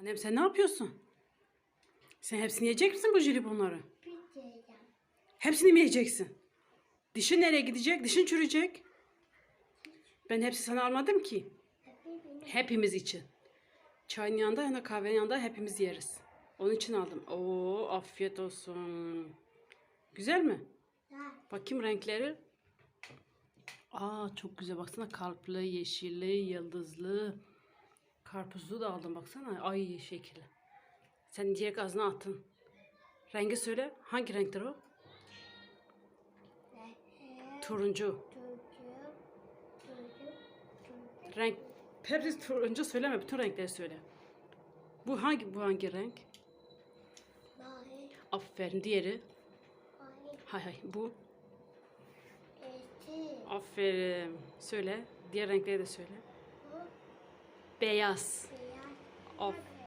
Annem sen ne yapıyorsun? Sen hepsini yiyecek misin bu jelibonları? Biteceğim. Hepsini mi yiyeceksin? Dişin nereye gidecek? Dişin çürüyecek. Ben hepsi sana almadım ki. Hepimiz için. Çayın yanında ya da kahvenin yanında hepimiz yeriz. Onun için aldım. Oo afiyet olsun. Güzel mi? var. Bakayım renkleri. Aa çok güzel baksana kalpli, yeşilli, yıldızlı. Karpuzlu da aldım baksana. Ay şekilli. Sen direkt ağzına attın. Rengi söyle. Hangi renktir o? Turuncu. Renk. Hepsi turuncu söyleme. Bütün renkleri söyle. Bu hangi bu hangi renk? Mavi, Aferin. Diğeri. mavi, Hay hay. Bu. Aferin. Söyle. Diğer renkleri de söyle. Beyaz. Aferin.